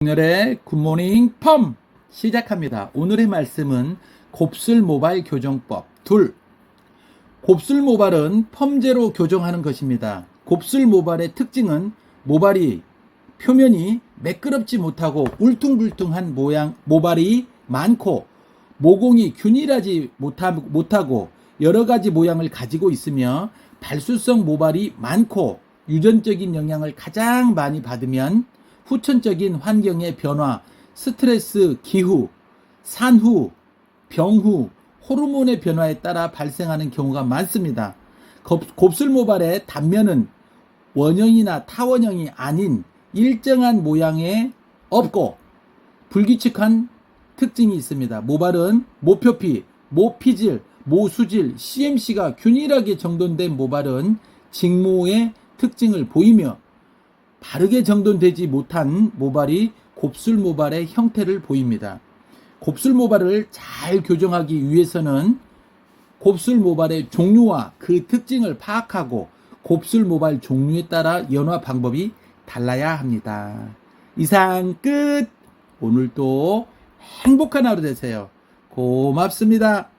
오늘의 굿모닝 펌 시작합니다. 오늘의 말씀은 곱슬 모발 교정법 둘. 곱슬 모발은 펌제로 교정하는 것입니다. 곱슬 모발의 특징은 모발이 표면이 매끄럽지 못하고 울퉁불퉁한 모양 모발이 많고 모공이 균일하지 못하, 못하고 여러 가지 모양을 가지고 있으며 발수성 모발이 많고 유전적인 영향을 가장 많이 받으면 후천적인 환경의 변화, 스트레스, 기후, 산후, 병후, 호르몬의 변화에 따라 발생하는 경우가 많습니다. 곱, 곱슬 모발의 단면은 원형이나 타원형이 아닌 일정한 모양의 없고 불규칙한 특징이 있습니다. 모발은 모표피, 모피질, 모수질, CMC가 균일하게 정돈된 모발은 직모의 특징을 보이며 바르게 정돈되지 못한 모발이 곱슬 모발의 형태를 보입니다. 곱슬 모발을 잘 교정하기 위해서는 곱슬 모발의 종류와 그 특징을 파악하고 곱슬 모발 종류에 따라 연화 방법이 달라야 합니다. 이상 끝! 오늘도 행복한 하루 되세요. 고맙습니다.